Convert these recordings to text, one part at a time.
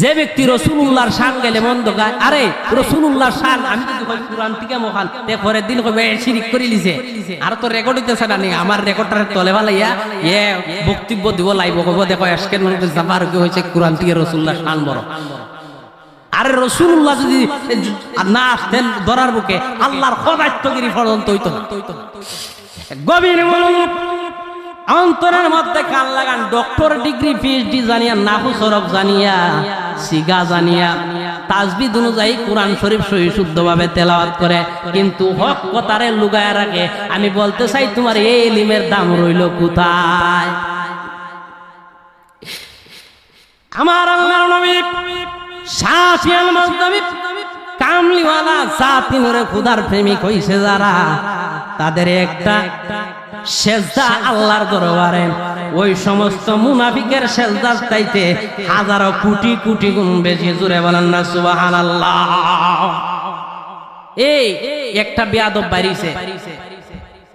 যে ব্যক্তি রসুল্লাহর শান গেলে মন্দ গায়, আরে রসুল্লাহর শান, আমি যদি কই কোরআন থেকে মহান, তে পরের দিন কবে শিরিক করে লিছে। আর তো রেকর্ড হইতেছে না নি, আমার রেকর্ডটার তলে ভালাইয়া এ বক্তব্য দিব লাইব কব দেখো আজকের মনে জামার কি হয়েছে কোরআন থেকে রসুল্লাহ শান বড়। আরে রসুল্লাহ যদি না আসতেন ধরার বুকে, আল্লাহর খদায়িত্বগিরি পর্যন্ত হইতো না। গভীর মনোযোগ অন্তরের মধ্যে কান লাগান ডক্টর ডিগ্রি পিএইচডি জানিয়া নাহু সরব জানিয়া, সিগা জানিয়া, তাজবিদ অনুযায়ী কোরআন শরীফ সহি শুদ্ধভাবে তেলাওয়াত করে। কিন্তু হক কথারে লুগায় রাখে। আমি বলতে চাই, তোমার এই এলিমের দাম রইল কোথায়? আমার আল্লাহর নবী শাসিয়াল কামলিওয়ালা জাতিনরে খুদার প্রেমিক হইছে যারা। তাদের একটা সেজদা আল্লাহর দরবারে। ওই সমস্ত মুনাফিকের সেজদার চাইতে হাজারো কোটি কোটি গুণ বেশি জুড়ে বলেন না, সুবহানাল্লাহ। এই, একটা বেয়াদব বাড়িছে।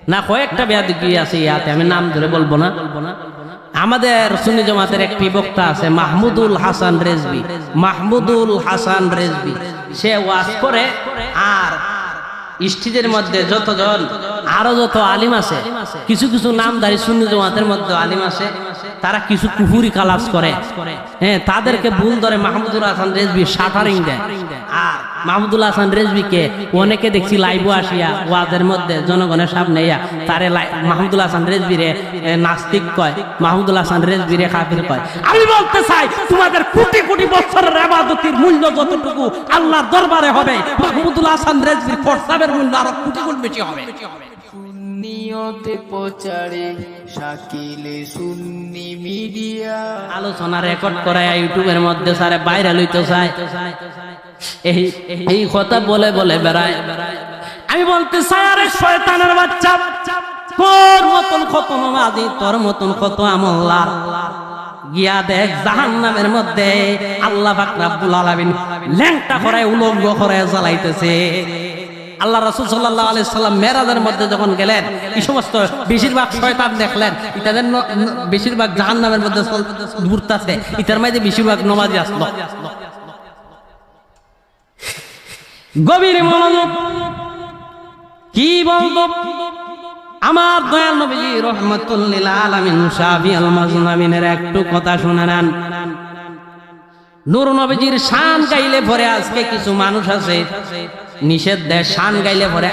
না, কয়েকটা বেয়াদ গিয়ে আছে ইয়াতে, আমি নাম ধরে বলব না। আমাদের সুন্নি জমাতের একটি বক্তা আছে মাহমুদুল হাসান রেজবি। মাহমুদুল হাসান রেজবি। সে ওয়াজ করে আর স্টেজের মধ্যে যতজন আরও যত আলিম আছে, কিছু কিছু নামদারি সুন্নি জমাতের মধ্যে আলিম আছে তারা কিছু কুহুরি কালাস করে। হ্যাঁ তাদেরকে ভুল ধরে মাহমুদুল হাসান রেজবি শাটারিং দেয়। আর মাহমুদুল হাসান রেজবিকে অনেকে দেখছি লাইভ আসিয়া, ওয়াজের মধ্যে জনগণের সামনে ইয়া তারে মাহমুদুল হাসান রেজবিরে নাস্তিক কয়, মাহমুদুল হাসান রেজবিরে কাফির কয়। আমি বলতে চাই, তোমাদের কোটি কোটি বছরের আবাদতির মূল্য যতটুকু আল্লাহর দরবারে হবে, মাহমুদুল হাসান রেজবির ফরসাবের মূল্য আরও কোটি গুণ বেশি হবে। নিয়তে প্রচারে শাকিলে সুন্নি মিডিয়া। আলোচনা রেকর্ড করে ইউটিউবের মধ্যে সারে বাইরে লইতে চায়। এই এই কথা বলে বলে বেড়ায়। আমি বলতে চাই, আরে শয়তানের বাচ্চা, তোর মতন কত নমাজি তোর মতন কত আমল্লার গিয়া দেখ জাহান্নামের মধ্যে আল্লাহ পাক রাব্বুল আলামিন ল্যাংটা করে উলঙ্গ করে জ্বালাইতেছে। আল্লাহ রাসূল সাল্লাল্লাহু আলাইহি সাল্লাম মেরাজের মধ্যে যখন গেলেন, এই সমস্ত বেশিরভাগ শয়তান দেখলেন, ইতাদের বেশিরভাগ জাহান্নামের মধ্যে ঘুরতাছে, ইতার মাঝে বেশিরভাগ নমাজি আসলো। গভীর মনোযোগ, কি বলব? আমার দয়াল নবী রহমতুল্লিল আলামিন শাফি আল একটু কথা শুনে নেন। নূর নবীজির শান গাইলে পরে আজকে কিছু মানুষ আছে। নিষেধ দেয়, শান গাইলে পরে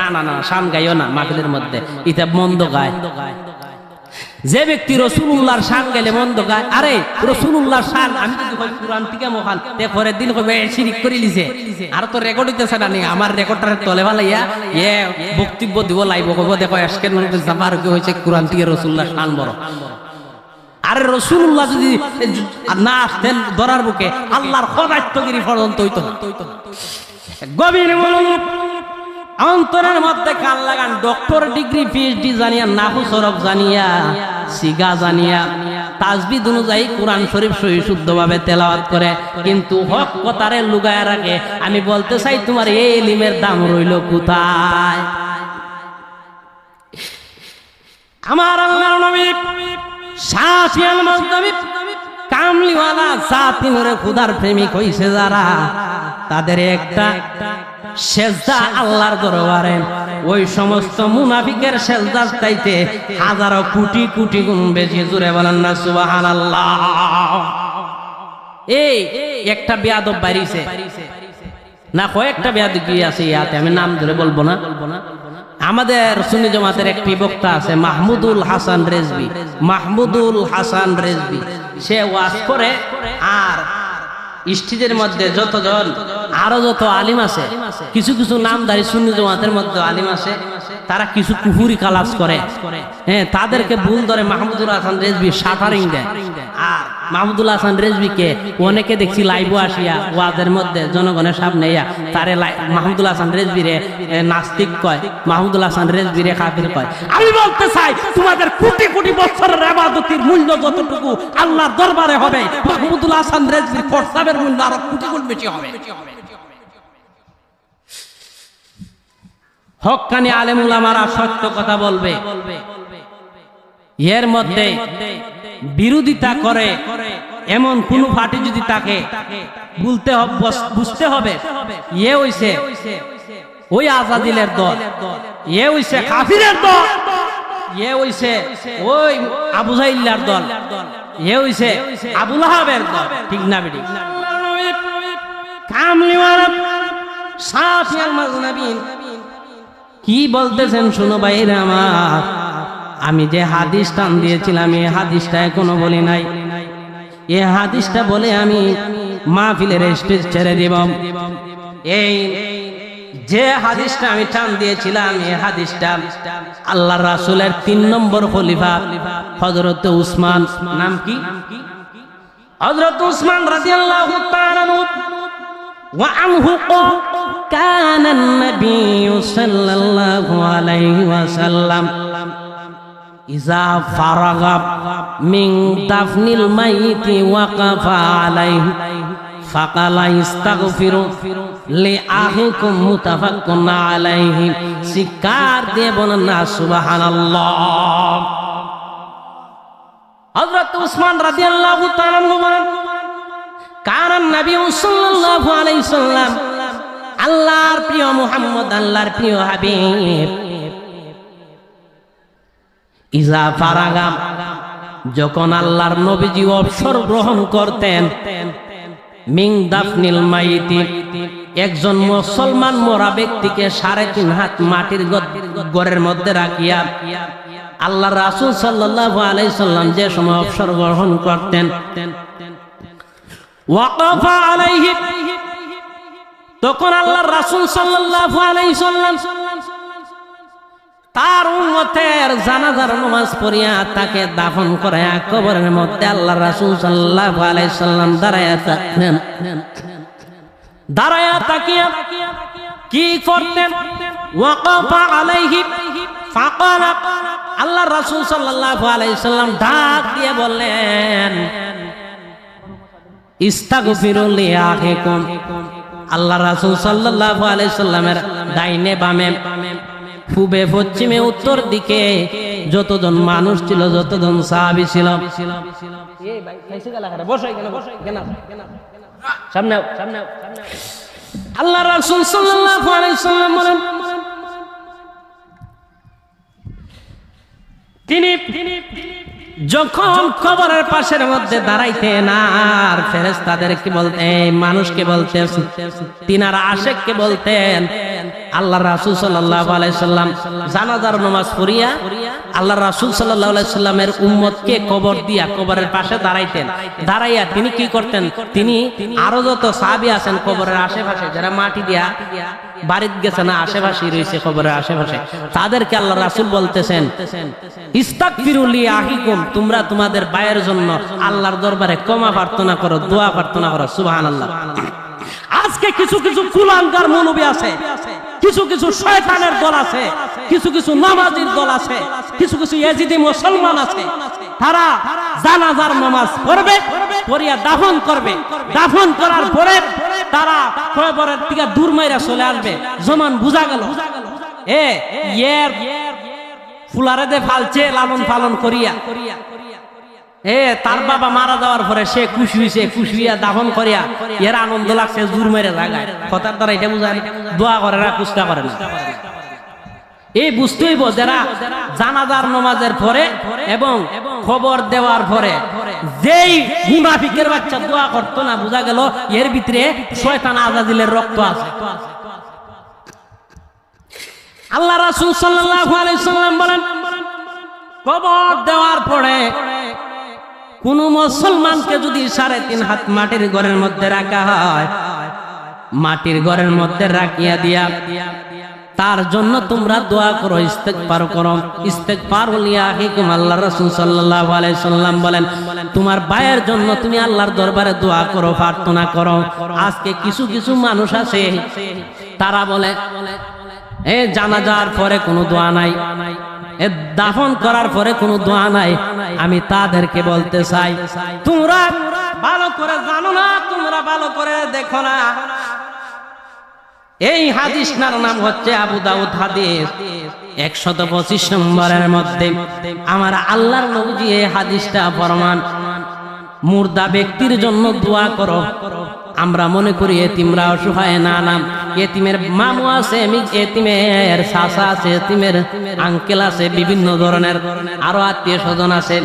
না না না, শান গাইও না মাহফিলের মধ্যে। ইতা মন্দ গায়। যে ব্যক্তি রসুল্লাহর শান গেলে মন্দ গায়, আরে রসুল্লাহর শান, আমি কই কোরআন থেকে মহান, তে পরের দিন কবে শিরিক করে লিছে। আর তো রেকর্ড হইতেছে না আমার রেকর্ডটার তলে ভালাইয়া এ, বক্তব্য দিব লাইব কব দেখো আজকের মনে জামার কি হয়েছে কোরআন থেকে রসুল্লাহ শান বড়। আরে রসুল্লাহ যদি না আসতেন ধরার বুকে, আল্লাহর খদায়িত্বগিরি পর্যন্ত হইতো না। গভীর মনোযোগ অন্তরের মধ্যে কান লাগান ডক্টর ডিগ্রি পিএইচডি জানিয়া নাহু সরব জানিয়া, সিগা জানিয়া, তাজবিদ অনুযায়ী কোরআন শরীফ সহি তেলাওয়াত করে। কিন্তু হক কথারে লুগায় রাখে। আমি বলতে চাই, তোমার এই এলিমের দাম রইল কোথায়? আমার আল্লাহর নবী মাসদাবি কামলিওয়ালা জাতিনরে খুদার প্রেমিক হইছে যারা। তাদের একটা সেজদা আল্লাহর দরবারে। ওই সমস্ত মুনাফিকের সেজদার চাইতে হাজারো কোটি কোটি গুণ বেশি। জুড়ে বলেন না, সুবহানাল্লাহ। এই, একটা বেয়াদব বাড়িছে। না, কয়েকটা বেয়াদ গিয়ে আছে ইয়াতে, আমি নাম ধরে বলব না। আমাদের সুন্নি জমাতের একটি বক্তা আছে মাহমুদুল হাসান রেজবি। মাহমুদুল হাসান রেজবি। সে ওয়াজ করে আর স্টেজের মধ্যে যতজন, আরও যত আলিম আছে, কিছু কিছু নামদারি সুন্নি জমাতের মধ্যে আলিম আছে তারা কিছু কুহুরি কালাস করে। হ্যাঁ তাদেরকে ভুল ধরে মাহমুদুল হাসান রেজবি শাটারিং দেয়। আর মাহমুদুল হাসান রেজবিকে অনেকে দেখছি লাইভও আসিয়া ওয়াদের মধ্যে জনগণের সামনে ইয়া তারে মাহমুদুল হাসান রেজবিরে এ, নাস্তিক কয় মাহমুদুল হাসান রেজবিরে কাফির কয়। আমি বলতে চাই তোমাদের কোটি কোটি বছরের আবাদতির মূল্য যতটুকু আল্লাহর দরবারে হবে মাহমুদুল হাসান রেজবির প্রস্তাবের মূল্য আরও কোটি গুণ বেশি হবে। হকানি আলেম উলামারা সত্য কথা বলবে। এর মধ্যে বিরোধিতা করে, এমন কোন পার্টি যদি তাকে বলতে বুঝতে হবে ইয়ে হইছে ওই আজাদিলের দল ইয়ে হইছে কাফিরের দল ইয়ে হইছে ওই আবু জাইল্লার দল ইয়ে হইছে আবুল আহাবের দল, ঠিক না বেটি? কামলিওয়ালা সাফিয়াল মাজনাবিন কি বলতেছেন শুনো বাইরে আমার। আমি যে হাদিস টান দিয়েছিলাম এই হাদিসটা এখনও বলি নাই। এ হাদিসটা বলে আমি মাহফিলের স্টেজ ছেড়ে দিব। এই যে হাদিসটা আমি টান দিয়েছিলাম, এ হাদিসটা আল্লাহ রাসুলের তিন নম্বর খলিফা হজরত উসমান। নাম কি? হজরত উসমান রাজি আল্লাহ كان النبي صلى الله عليه وسلم إذا فرغ من دفن الميت وقف عليه فقال استغفروا لأخيكم متفق عليه سكار দেবনা সুবহানাল্লাহ হযরত উসমান রাদিয়াল্লাহু তাআলা আনহু বলেন কারণ নবী সাল্লাল্লাহু আলাইহি সাল্লাম আল্লাহর প্রিয় মুহাম্মদ, আল্লাহর প্রিয় হাবিব। ইজা ফারাগাম, যখন আল্লাহর নবীজি অবসর গ্রহণ করতেন মিং দাফনিল মাইতি, একজন মুসলমান মরা ব্যক্তিকে সাড়ে তিন হাত মাটির গড়ের মধ্যে রাখিয়া আল্লাহ রাসূল সাল্লাল্লাহু আলাইহি সাল্লাম যে সময় অবসর গ্রহণ করতেন, ওয়াকাফা আলাইহি তখন আল্লাহ রাসূল সাল্লাল্লাহু আলাইহি সাল্লাম তার উম্মতের জানাজার নামাজ পড়িয়া তাকে দাফন করে কবরের মধ্যে আল্লাহর রাসূল সাল্লাল্লাহু আলাইহি সাল্লাম দাঁড়ায়া তাকিয়া কি করতেন? আল্লাহর রাসূল সাল্লাল্লাহু আলাইহি ডাক দিয়ে বললেন, ইস্তাগফিরুল লিআখিকুম আল্লাহ রাসূল সাল্লাল্লাহু আলাইহি সাল্লামের ডাইনে বামে পূবে পশ্চিমে উত্তর দিকে যতজন মানুষ ছিল, যতজন সাহাবী ছিল। সামনে আল্লাহ রাসূল সাল্লাল্লাহু আলাইহি সাল্লাম বলেন, তিনি যখন কবরের পাশের মধ্যে দাঁড়াইতেন, আর ফেরেস তাদের তাদেরকে বলতেন মানুষকে বলতেন, তিনার আশেককে বলতেন আল্লাহ রাসুল সাল্লাহ আলাইসাল্লাম জানাজার নামাজ পড়িয়া আল্লাহ রাসুল সাল্লাহ আলাইসাল্লামের উম্মতকে কবর দিয়া কবরের পাশে দাঁড়াইতেন। দাঁড়াইয়া তিনি কি করতেন? তিনি আরও যত সাহাবি আছেন কবরের আশেপাশে, যারা মাটি দিয়া বাড়িতে গেছে না আশেপাশে রয়েছে কবরের আশেপাশে, তাদেরকে আল্লাহ রাসুল বলতেছেন তোমরা তোমাদের বায়ের জন্য আল্লাহর দরবারে ক্ষমা প্রার্থনা করো, দোয়া প্রার্থনা করো, সুবহানাল্লাহ। আজকে কিছু কিছু কুলাঙ্গার মৌলবী আছে, কিছু কিছু শয়তানের দল আছে কিছু কিছু নামাজির দল আছে কিছু কিছু এজিদি মুসলমান আছে। তারা জানাজার নামাজ পড়বে পড়িয়া দাফন করবে। দাফন করার পরে তারা কয়বরের দিকে দূর মাইরা চলে আসবে। জমান বুঝা গেল। এ ইয়ের ফুলারে দে ফালছে লালন পালন করিয়া। এ তার বাবা মারা যাওয়ার পরে সে খুশি হয়েছে খুশি হইয়া দাফন করিয়া এর আনন্দ লাগছে জোর মেরে কথার দ্বারা এটা বুঝায় দোয়া করে না কুস্তা করে না। এই বুঝতে হইব যারা জানাজার নমাজের পরে এবং খবর দেওয়ার পরে যেই মুনাফিকের বাচ্চা দোয়া করতো না, বোঝা গেল এর ভিতরে শয়তান আজাদিলের রক্ত আছে। আল্লাহ রাসূল সাল্লাম বলেন কবর দেওয়ার পরে কোন মুসলমানকে যদি সাড়ে তিন হাত মাটির ঘরের মধ্যে রাখা হয়, মাটির ঘরের মধ্যে রাখিয়া দিয়া তার জন্য তোমরা দোয়া করো, ইস্তেগফার করো। ইস্তেগফার লিয়া হিকুম আল্লাহ রাসূল আলাইহি সাল্লাম বলেন, তোমার ভাইয়ের জন্য তুমি আল্লাহর দরবারে দোয়া করো, প্রার্থনা করো। আজকে কিছু কিছু মানুষ আছে, তারা বলে, এ জানাজার পরে কোনো দোয়া নাই, এ দাফন করার পরে কোনো দোয়া নাই, আমি তাদেরকে বলতে চাই, তোমরা ভালো করে জানো না, তোমরা ভালো করে দেখো না। এই হাদিসটার নাম হচ্ছে আবু দাউদ হাদিস। একশত পঁচিশ নম্বরের মধ্যে, আমার আল্লাহর নবীজি এই হাদিসটা ফরমান, মুর্দা ব্যক্তির জন্য দোয়া করো। আমরা মনে করি এতিমরা অসহায় না নাম এতিমের মামু আছে এতিমের চাচা আছে, এতিমের আঙ্কেল আছে, বিভিন্ন ধরনের। আরও আত্মীয় স্বজন আছে।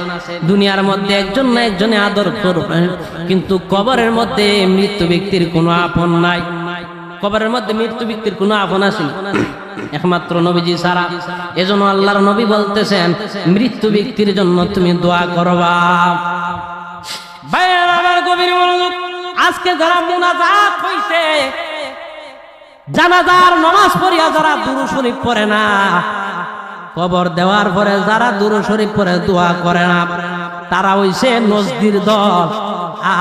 দুনিয়ার মধ্যে একজন না একজনে আদর করবে। কিন্তু কবরের মধ্যে মৃত্যু ব্যক্তির কোনো আপন নাই। কবরের মধ্যে মৃত্যু ব্যক্তির কোনো আপন আছে? একমাত্র নবীজি সারা এজন্য আল্লাহর নবী বলতেছেন, মৃত্যু ব্যক্তির জন্য তুমি দোয়া করবা। আজকে যারা মুনাজাত হইছে, জানাজার নামাজ পড়িয়া যারা দুরু শরীফ পড়ে না, কবর দেওয়ার পরে যারা দুরু শরীফ পড়ে দোয়া করে না, তারা হইছে নজদির দল।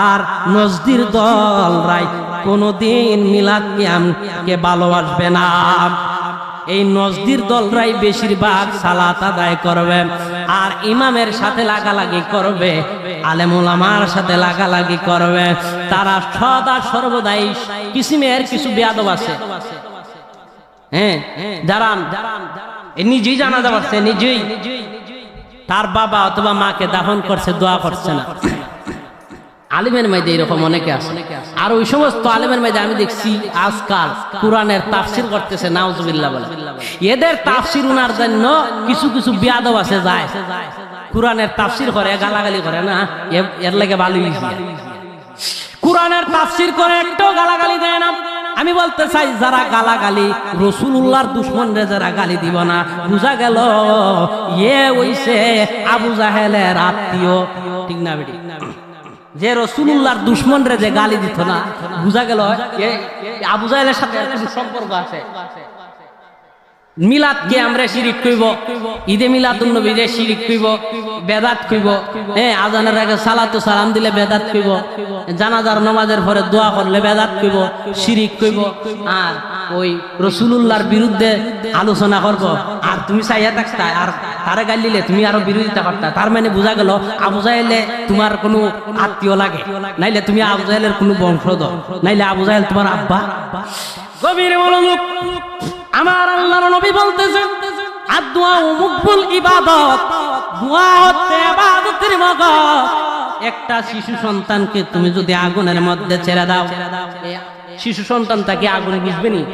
আর নজদির দল রাই কোনদিন মিলাদ কে ভালোবাসবে না। এই নজদির দলরাই বেশিরভাগ সালাত আদায় করবে আর ইমামের সাথে লাগালাগি করবে আলেমুলামার সাথে লাগালাগি করবে। তারা সদা সর্বদাই কিসিমের কিছু বেয়াদব আছে। হ্যাঁ যারা নিজেই জানা যাচ্ছে নিজেই। তার বাবা অথবা মাকে দাফন করছে, দোয়া করছে না। আলিমের মাইদে এরকম অনেকে আছে। আর ওই সমস্ত আলিমের মাইদে আমি দেখছি আজকাল কোরআনের তাফসির করতেছে, নাউজুবিল্লাহ বলে। এদের তাফসির উনার জন্য কিছু কিছু বিয়াদব আছে যায়। কোরআনের তাফসির করে, গালাগালি করে না? এর লাগে ভালো কোরআনের তাফসির করে একটাও গালাগালি দেয় না। আমি বলতে চাই, যারা গালাগালি রসুল্লাহর দুশ্মনরে যারা গালি দিব না, বুঝা গেল ইয়ে ওইছে আবু জাহেলের আত্মীয়। ঠিক না, বেটি? যে রসুল্লাহর দুশ্মন রে যে গালি দিত না, বুঝা গেল আবু জাহেলের সাথে সম্পর্ক আছে। মিলাদ কে আমরা শিরিক কইব, ঈদে মিলাদুন নবী রে শিরিক কইব, বেদাত কইব হ্যাঁ আজানের আগে সালাতু সালাম দিলে বেদাত কইব, জানাজার নামাজের পরে দোয়া করলে বেদাত কইব, শিরিক কইব, আর ওই রসুলুল্লাহর বিরুদ্ধে আলোচনা করব। আর তুমি চাইয়া থাকতা আর তারে গাল দিলে তুমি আরও বিরোধিতা করতা। তার মানে বোঝা গেল, আবু জাহেলে তোমার কোনো আত্মীয় লাগে। নাইলে তুমি আবু জাহেলের কোনো বংশধর। নাইলে আবু জাহেল তোমার আব্বা। গভীর মনোযোগ। আমার আল্লাহর নবী বলতেছেন একটা শিশু সন্তানকে তুমি যদি আগুনের মধ্যে ছেড়ে দাও শিশু সন্তান তাকে আগুনে বুঝবে নি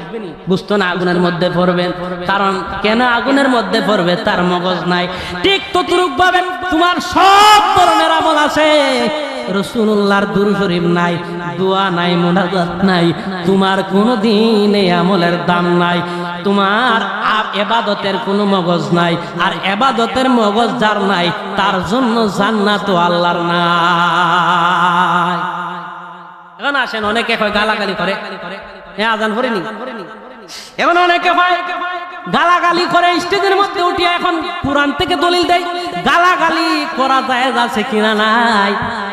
বুঝতো না আগুনের মধ্যে পড়বে। কারণ কেন আগুনের মধ্যে পড়বে? তার মগজ নাই। ঠিক ততরূপ ভাবে তোমার সব ধরনের আমল আছে। রসুল্লাহর দুরু শরীফ নাই, দোয়া নাই, মোনাজাত নাই। তোমার কোনো দিন এই আমলের দাম নাই। তোমার আ- এবাদতের কোনো মগজ নাই। আর এবাদতের মগজ যার নাই, তার জন্য জান্নাত আল্লাহর নাই এখন আসেন, অনেকে কয় গালাগালি করে। হ্যাঁ আজান ভরিনি এমন অনেকে হয়, গালাগালি করে স্টেজের মধ্যে উঠিয়ে এখন কোরআন থেকে দলিল দেয়, গালাগালি করা যায় আছে কিনা নাই?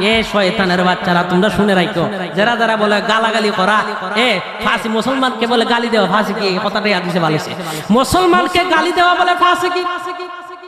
এ শয়তানের বাচ্চারা, তোমরা শুনে রাখো যারা যারা বলে গালাগালি করা, এ ফাঁসি মুসলমানকে বলে গালি দেওয়া, ফাঁসি কি? কথাটাই আদিছে ভালোছে মুসলমানকে গালি দেওয়া বলে ফাঁসি কি?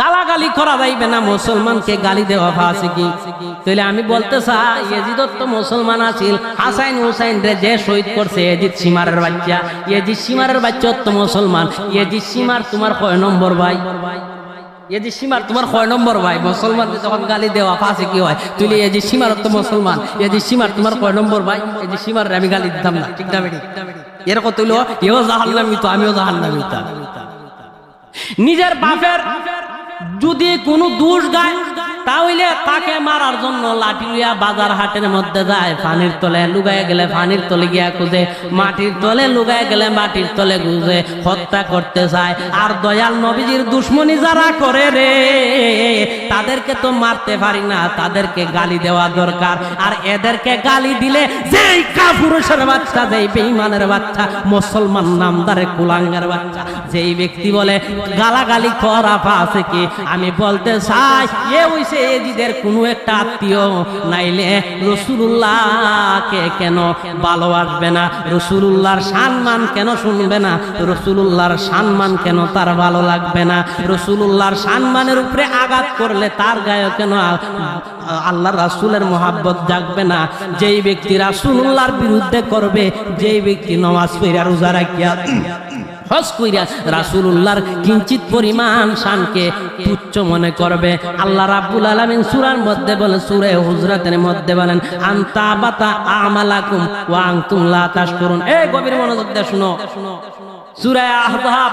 গালাগালি করা যাইবে না, মুসলমানকে গালি দেওয়া ফাঁসি কি? তাহলে আমি বলতে চাই এজিদ তো মুসলমান আছিল। হাসাইন হুসাইন রে যে শহীদ করছে, এজিদ সীমারের বাচ্চা। এজিদ সীমারের বাচ্চা তো মুসলমান। এজিদ সীমার তোমার কয় নম্বর ভাই? এজি সীমার তোমার কয় নম্বর ভাই? মুসলমান যখন গালি দেওয়া ফাঁসি কি হয়? তুই এজি সীমার তো মুসলমান। এজি সীমার তোমার কয় নম্বর ভাই? এজি সীমার আমি গালি দিতাম না, ঠিক না এরকম তুইল এও জাহান্নামি তো, আমিও জাহান্নামি নিজের বাপের যদি কোনো দোষ গায় তাহলে তাকে মারার জন্য লাঠি লিয়া বাজার হাটের মধ্যে যায় পানির তলে লুগায় গেলে পানির তলে গিয়া খুঁজে, মাটির তলে লুগায় গেলে মাটির তলে খুঁজে, হত্যা করতে চায়। আর দয়াল নবীজির দুশ্মনী যারা করে রে, তাদেরকে তো মারতে পারি না, তাদেরকে গালি দেওয়া দরকার। আর এদেরকে গালি দিলে যেই কাপুরুষের বাচ্চা, যেই বেঈমানের বাচ্চা, মুসলমান নামদারে কুলাঙ্গার বাচ্চা, যেই ব্যক্তি বলে, গালাগালি করা আছে কি? আমি বলতে চাই, এ হইছে এজিদের কোনো একটা আত্মীয় নাইলে রসুল্লাহকে কেন ভালোবাসবে না? রসুল্লাহর সম্মান কেন শুনবে না? রসুল্লাহর সম্মান কেন তার ভালো লাগবে না? রসুল্লাহর সম্মানের উপরে আঘাত করলে তার গায়ে কেন আল্লাহ রাসুলের মোহাব্বত জাগবে না? যেই ব্যক্তি রাসুল্লাহর বিরুদ্ধে করবে, যেই ব্যক্তি নমাজ পড়া রোজা রাখিয়া হজ কইরা রাসূলুল্লাহর কিঞ্চিত পরিমাণ শানকে তুচ্ছ মনে করবে। আল্লাহ রাব্বুল আলামিন সূরার মধ্যে বলেন সূরা হুজরাতের মধ্যে বলেন, আনতা বাতা আমালাকুম ওয়া আনতুম লা তাশকুরুন। এই গভীর মনোযোগ দিয়ে শুনো। সূরা আহজাব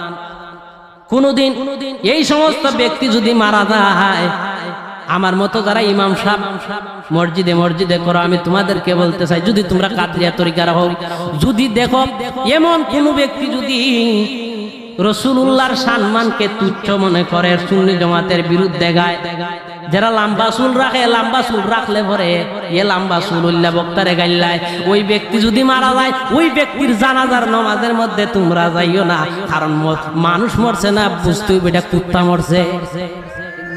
কোনদিন এই সমস্ত ব্যক্তি যদি মারা যায় আমার মতো যারা ইমাম সাহ মসজিদে মসজিদে করো আমি তোমাদেরকে বলতে চাই যদি তোমরা কাতরিয়া তরিকার হোক যদি দেখো এমন কোন ব্যক্তি যদি রসুল্লাহর সম্মানকে তুচ্ছ মনে করে সুন্নি জমাতের বিরুদ্ধে গায়। যারা লাম্বা চুল রাখে, লাম্বা চুল রাখলে পরে এ লাম্বা চুল উল্লা বক্তারে গাইলায় ওই ব্যক্তি যদি মারা যায়, ওই ব্যক্তির জানাজার নমাজের মধ্যে তোমরা যাইও না। কারণ মানুষ মরছে না বুঝতে বেটা কুত্তা মরছে।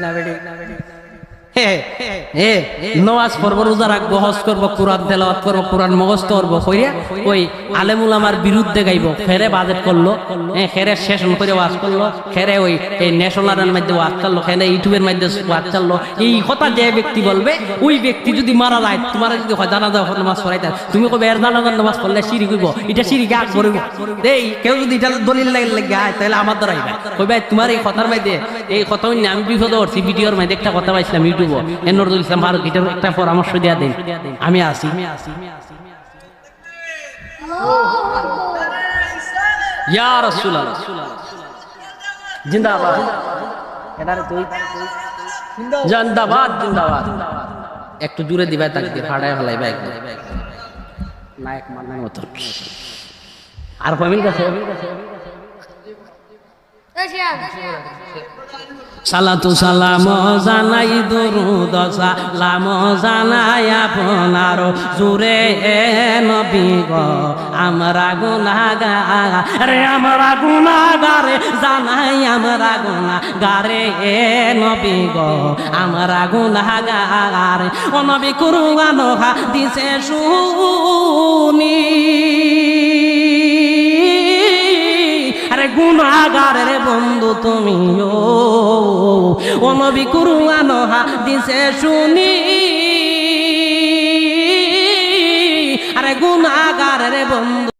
না ব্যক্তি বলবে, ওই ব্যক্তি যদি মারা যায়, তোমার যদি নামাজ পড়াইতে তুমি কবে এর জানাজার নামাজ পড়লে সিঁড়ি করব এটা সিঁড়ি গাছ করব এই, কেউ যদি এটা দলিল লাগে লাগে তাহলে আমার দ্বারা ভাই তোমার এই কথার মধ্যে, এই কথা আমি বিপদে পড়ছি, ভিডিওর মধ্যে একটা কথা পাইছিলাম ইউটিউবে এ নজরুল ইসলাম ফারুক একটা পরামর্শ দিয়া দিন। আমি আসি। ইয়া রাসূলুল্লাহ। জিন্দাবাদ। তুই জিন্দাবাদ জিন্দাবাদ। একটু জুড়ে দিবা তাকবীর ফাড়ায় ফেলাইবা একদম নায়ক মানার মতো আর কমিল কাছে। সালাতু সালাম জানাই দরুদ, সালাম জানাই আপনার। জুরে নবী গো, আমরা রে আমরা গুনাগার জানাই আমরা গুনাগারে এ নবী গো, আমরা গুনাগার ও নবী কুরআন দিছে শুনি। আরে গুনাগার রে বন্ধু তুমি ও নবী কুরআন হাদিসে শুনি। আরে গুণাগার রে বন্ধু